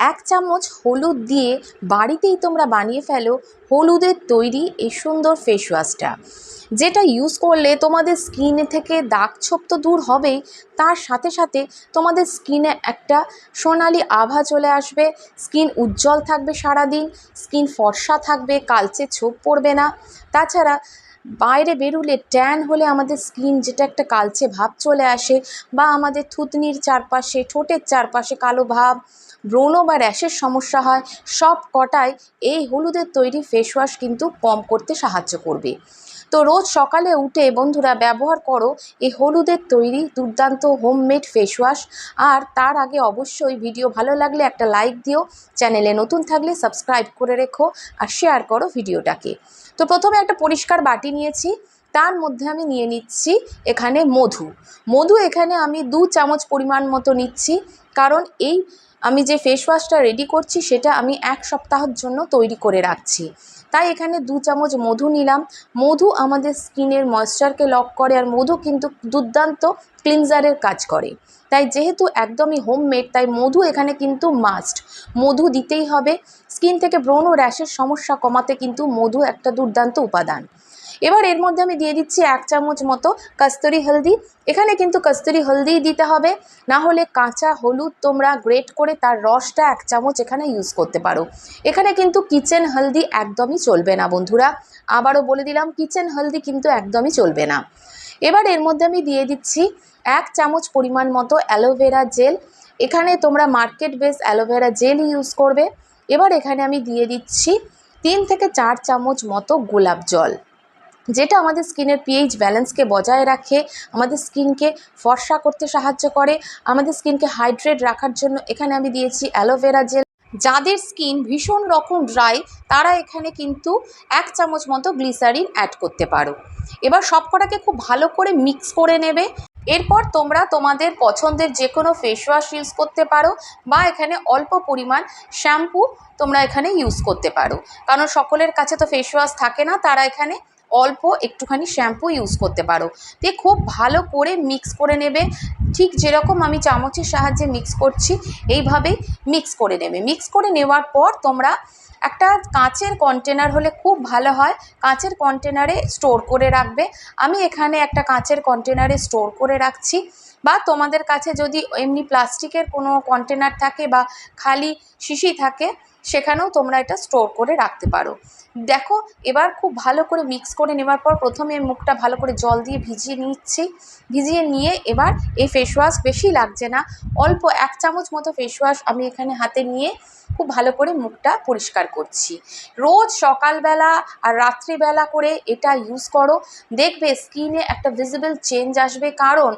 এক চামচ হলুদ দিয়ে বাড়িতেই তোমরা বানিয়ে ফেলো। হলুদের তৈরি এই সুন্দর ফেস ওয়াশটা যেটা ইউজ করলে তোমাদের স্কিন থেকে দাগ ছোপ তো দূর হবেই। তার সাথে সাথে তোমাদের স্কিনে একটা সোনালি আভা চলে আসবে। স্কিন উজ্জ্বল থাকবে সারাদিন। স্কিন ফর্সা থাকবে, কালচে ছোপ পড়বে না। তাছাড়া বাইরে বেরুলে ট্যান হলে আমাদের স্কিন যেটা একটা কালচে ভাব চলে আসে বা আমাদের থুতনির চারপাশে, ঠোঁটের চারপাশে কালো ভাব, ব্রণ বা র্যাশের সমস্যা হয়, সব কটাই এই হলুদের তৈরি ফেসওয়াশ কিন্তু কম করতে সাহায্য করবে। তো রোজ সকালে উঠে, বন্ধুরা, ব্যবহার করো এই হলুদের তৈরি দুর্দান্ত হোমমেড ফেস ওয়াশ। আর তার আগে অবশ্যই ভিডিও ভালো লাগলে একটা লাইক দিও, চ্যানেলে নতুন থাকলে সাবস্ক্রাইব করে রেখো আর শেয়ার করো ভিডিওটাকে। তো প্রথমে একটা পরিষ্কার বাটি নিয়েছি, তার মধ্যে আমি নিয়ে নিচ্ছি এখানে মধু। মধু এখানে আমি দু চামচ পরিমাণ মতো নিচ্ছি, কারণ এই আমি যে ফেস ওয়াশটা রেডি করছি, সেটা আমি এক সপ্তাহের জন্য তৈরি করে রাখছি। তাই এখানে দু চামচ মধু নিলাম। মধু আমাদের স্কিনের ময়েশ্চারকে লক করে, আর মধু কিন্তু দুর্দান্ত ক্লিনজারের কাজ করে। তাই যেহেতু একদমই হোমমেড তাই মধু এখানে কিন্তু মাস্ট মধু দিতেই হবে। স্কিন থেকে ব্রণ ও র্যাশের সমস্যা কমাতে কিন্তু মধু একটা দুর্দান্ত উপাদান। এবার এর মধ্যে আমি দিয়ে দিচ্ছি এক চামচ মতো কস্তুরি হলদি। এখানে কিন্তু কস্তুরি হলদিই দিতে হবে। না হলে কাঁচা হলুদ তোমরা গ্রেট করে তার রসটা এক চামচ এখানে ইউজ করতে পারো। এখানে কিন্তু কিচেন হলদি একদমই চলবে না বন্ধুরা। আবারও বলে দিলাম, কিচেন হলদি কিন্তু একদমই চলবে না। এবার এর মধ্যে আমি দিয়ে দিচ্ছি এক চামচ পরিমাণ মতো অ্যালোভেরা জেল এখানে তোমরা market base aloe vera gel use করবে। এবার এখানে আমি দিয়ে দিচ্ছি তিন থেকে চার চামচ মতো গোলাপ জল। যেটা আমাদের স্কিনের পিএইচ ব্যালেন্সকে বজায় রাখে, আমাদের স্কিনকে ফর্সা করতে সাহায্য করে, আমাদের স্কিনকে হাইড্রেট রাখার জন্য এখানে আমি দিয়েছি অ্যালোভেরা জেল যাদের স্কিন ভীষণ রকম ড্রাই তারা এখানে কিন্তু এক চামচ মতো গ্লিসারিন অ্যাড করতে পারো। এবার সব কটাকে খুব ভালো করে মিক্স করে নেবে। এরপর তোমরা তোমাদের পছন্দের যে কোনো ফেস ওয়াশ ইউজ করতে পারো বা এখানে অল্প পরিমাণ শ্যাম্পু তোমরা এখানে ইউজ করতে পারো। কারণ সকলের কাছে তো ফেস ওয়াশ থাকে না, তারা এখানে অল্প একটুখানি শ্যাম্পু ইউজ করতে পারো। দিয়ে খুব ভালো করে মিক্স করে নেবে। ঠিক যেরকম আমি চামচের সাহায্যে মিক্স করছি, এইভাবেই মিক্স করে নেবে। মিক্স করে নেওয়ার পর তোমরা একটা কাঁচের কন্টেনার হলে খুব ভালো হয়। কাঁচের কন্টেনারে স্টোর করে রাখবে। আমি এখানে একটা কাঁচের কন্টেনারে স্টোর করে রাখছি। বা তোমাদের কাছে যদি এমনি প্লাস্টিকের কোনো কন্টেনার থাকে বা খালি শিশি থাকে সেখানেও তোমরা এটা স্টোর করে রাখতে পারো। দেখো, এবার খুব ভালো করে মিক্স করে নেওয়ার পর প্রথমে মুখটা ভালো করে জল দিয়ে ভিজিয়ে নিচ্ছি। ভিজিয়ে নিয়ে এবার এই ফেস ওয়াশ বেশি লাগছে না। অল্প এক চামচ মতো ফেস ওয়াশ আমি এখানে হাতে নিয়ে খুব ভালো করে মুখটা পরিষ্কার করছি। রোজ সকালবেলা আর রাত্রিবেলা করে এটা ইউজ করো। দেখবে স্কিনে একটা ভিজিবল চেঞ্জ আসবে। কারণ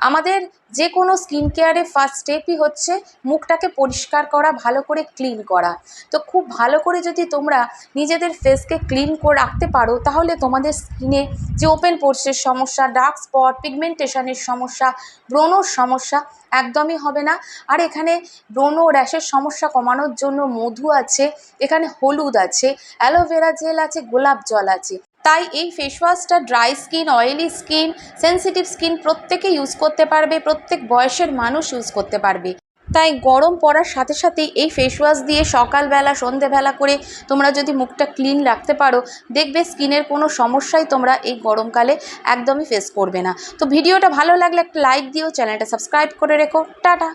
আমাদের যে কোনো স্কিন কেয়ারে ফার্স্ট স্টেপই হচ্ছে মুখটাকে পরিষ্কার করা, ভালো করে ক্লিন করা। তো খুব ভালো করে যদি তোমরা নিজেদের ফেসকে ক্লিন করে রাখতে পারো, তাহলে তোমাদের স্কিনে যে ওপেন পোর্সের সমস্যা ডার্ক স্পট পিগমেন্টেশনের সমস্যা, ব্রণর সমস্যা একদমই হবে না। আর এখানে ব্রণ র্যাশের সমস্যা কমানোর জন্য মধু আছে, এখানে হলুদ আছে অ্যালোভেরা জেল আছে, গোলাপ জল আছে। তাই এই face ওয়াশটা dry skin oily skin sensitive skin প্রত্যেকে ইউজ করতে পারবে, প্রত্যেক বয়সের মানুষ ইউজ করতে পারবে। তাই গরম পড়ার সাথে সাথে এই ফেস ওয়াশ দিয়ে সকালবেলা, সন্ধেবেলা করে তোমরা যদি মুখটা ক্লিন রাখতে পারো, দেখবে স্কিনের কোনো সমস্যাই তোমরা এই গরমকালে একদমই ফেস করবে না। তো ভিডিওটা ভালো লাগলে একটা লাইক দিও চ্যানেলটা সাবস্ক্রাইব করে রেখো। টাটা!